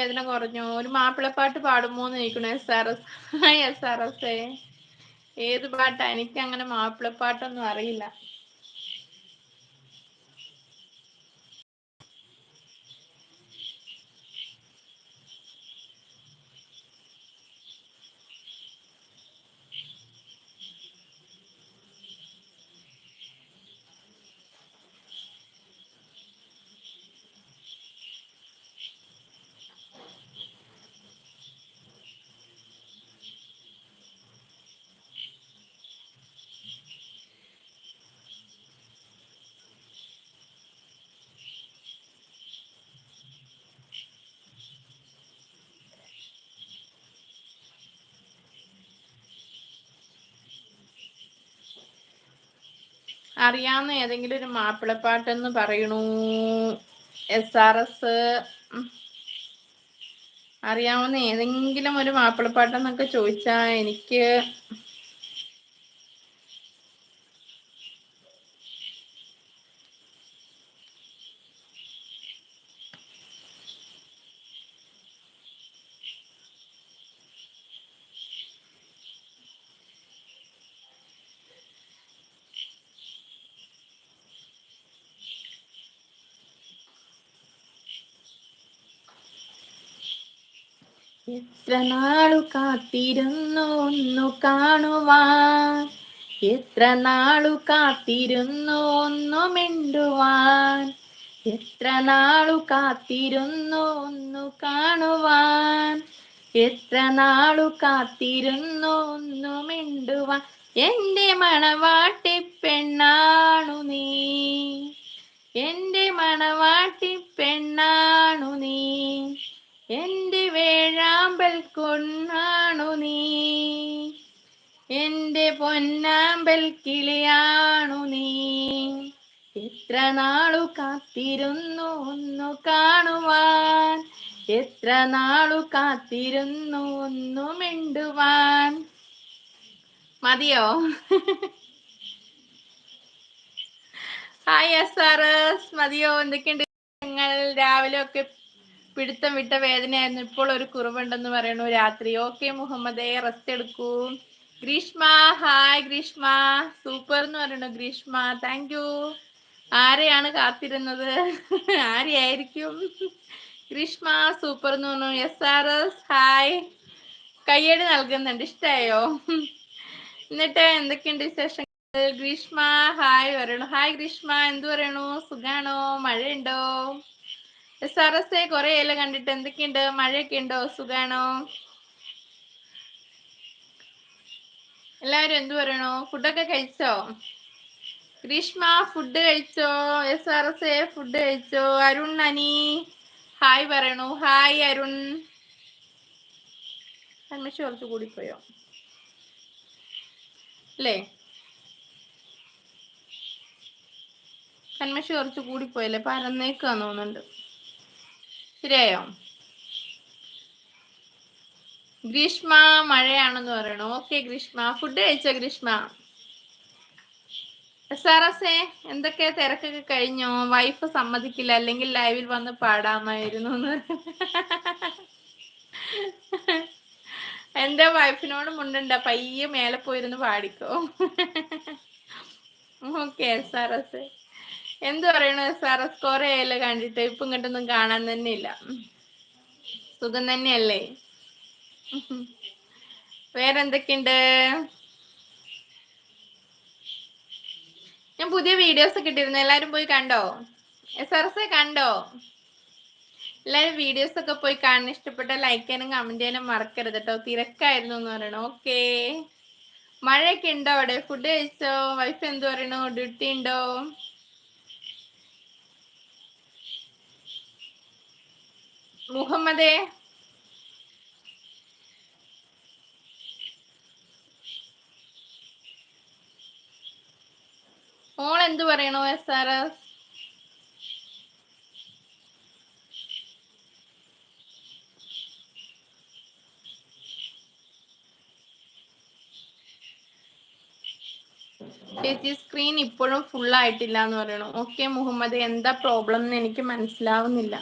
വേദന കുറഞ്ഞു. ഒരു മാപ്പിളപ്പാട്ട് പാടുമോ എന്ന് ചോദിക്കണു S R S S R S ഏത് പാട്ടാ? എനിക്ക് അങ്ങനെ മാപ്പിളപ്പാട്ടൊന്നും അറിയില്ല. അറിയാവുന്ന ഏതെങ്കിലും ഒരു മാപ്പിളപ്പാട്ടെന്ന് പറയണു. എസ് ആർ എസ് അറിയാവുന്ന ഏതെങ്കിലും ഒരു മാപ്പിളപ്പാട്ടെന്നൊക്കെ ചോദിച്ചാ എനിക്ക് എത്ര നാളു കാത്തിരുന്നു ഒന്നു കാണുവാൻ? എത്ര നാളു കാത്തിരുന്നു ഒന്നു മിണ്ടുവാൻ? എത്ര നാളു കാത്തിരുന്നു ഒന്നു കാണുവാൻ? എത്ര നാളു കാത്തിരുന്നു ഒന്നു മിണ്ടുവാൻ? എന്റെ മണവാട്ടി പെണ്ണാണു നീ. എന്റെ മണവാട്ടി പെണ്ണാണു നീ. എന്റെ വേഴാമ്പൽ കൊണ്ണാണു നീ. എന്റെ പൊന്നാമ്പൽ കിളിയാണു നീ. എത്ര നാളു കാത്തിരുന്നു ഒന്നു കാണുവാൻ. എത്ര നാളു കാത്തിരുന്നു ഒന്നു മിണ്ടുവാൻ. മതിയോ? Hi S R S. മതിയോ? എന്തൊക്കെയുണ്ട് നിങ്ങൾ രാവിലെ ഒക്കെ പിടുത്തം വിട്ട വേദനയായിരുന്നു. ഇപ്പോൾ ഒരു കുറവുണ്ടെന്ന് പറയണു രാത്രി. ഓക്കെ മുഹമ്മദേ റെസ്റ്റ് എടുക്കൂ. ഗ്രീഷ്മ ഹായ് ഗ്രീഷ്മ. സൂപ്പർ എന്ന് പറയണു ഗ്രീഷ്മ. താങ്ക് യു ആരെയാണ് കാത്തിരുന്നത്? ആരെയായിരിക്കും? ഗ്രീഷ്മ സൂപ്പർ എന്ന് പറഞ്ഞു. എസ് ആർ എസ് ഹായ് കയ്യടി നൽകുന്നുണ്ട്. ഇഷ്ടായോ? എന്നിട്ട് എന്തൊക്കെയുണ്ട് വിശേഷം ഗ്രീഷ്മ ഹായ് പറയണു ഹായ് ഗ്രീഷ്മ. എന്തു പറയണു സുഖാണോ? മഴയുണ്ടോ? എസ് ആർ കൊറേ കണ്ടിട്ട്. എന്തൊക്കെയുണ്ട്? മഴയൊക്കെ ഉണ്ടോ സുഖാണോ? എല്ലാവരും എന്തു പറയണോ? ഫുഡൊക്കെ കഴിച്ചോ? ഗ്രീഷ്മ ഫുഡ് കഴിച്ചോ? S R S A food കഴിച്ചോ? അരുൺ അനി ഹായ് പറയണു. ഹായ് അരുൺ. കൺമശി കുറച്ച് കൂടിപ്പോയോ? അല്ലേ? കൺമശി കുറച്ച് കൂടിപ്പോയല്ലേ? പരന്നേക്കാന്ന് തോന്നുന്നുണ്ട്. ശരിയായോ ഗ്രീഷ്മ മഴയാണെന്ന് പറയണു? ഓക്കെ ഗ്രീഷ്മ. ഫുഡ് കഴിച്ച ഗ്രീഷ്മ? എ എന്തൊക്കെ തിരക്കൊക്കെ കഴിഞ്ഞോ? വൈഫ് സമ്മതിക്കില്ല. അല്ലെങ്കിൽ ലൈവിൽ വന്ന് പാടാമായിരുന്നു എന്റെ വൈഫിനോട് മുണ്ടുണ്ട. പയ്യെ മേലെ പോയിരുന്ന് പാടിക്കോ? ഓക്കെ എസ് എന്ത് പറയണു? എസ് സ്കോർ കണ്ടിട്ട് ഇപ്പൊ ഇങ്ങോട്ടൊന്നും കാണാൻ തന്നെ ഇല്ല. സുഖം തന്നെയല്ലേ? വേറെന്തൊക്കെയുണ്ട്? ഞാൻ പുതിയ വീഡിയോസ് ഒക്കെ ഇട്ടിരുന്നു. എല്ലാരും പോയി കണ്ടോ? എസ് ആർ എസ് കണ്ടോ? എല്ലാരും വീഡിയോസ് ഒക്കെ പോയി കാണാൻ ഇഷ്ടപ്പെട്ട ലൈക്ക് ചെയ്യാനും കമന്റ് ചെയ്യാനും മറക്കരുത് കേട്ടോ തിരക്കായിരുന്നു എന്ന് പറയണം. ഓക്കേ മഴയൊക്കെ ഉണ്ടോ അവിടെ? ഫുഡ് കഴിച്ചോ? വൈഫ് എന്ത് പറയണോ? ഡ്യൂട്ടി ഉണ്ടോ? മുഹമ്മദേ. മോൾ എന്ത് പറയണോ എസ് ആർ എസ് ചേച്ചി സ്ക്രീൻ ഇപ്പോഴും ഫുൾ ആയിട്ടില്ല എന്ന് പറയണു. ഓക്കെ മുഹമ്മദ് എന്താ പ്രോബ്ലം എന്ന് എനിക്ക് മനസ്സിലാവുന്നില്ല.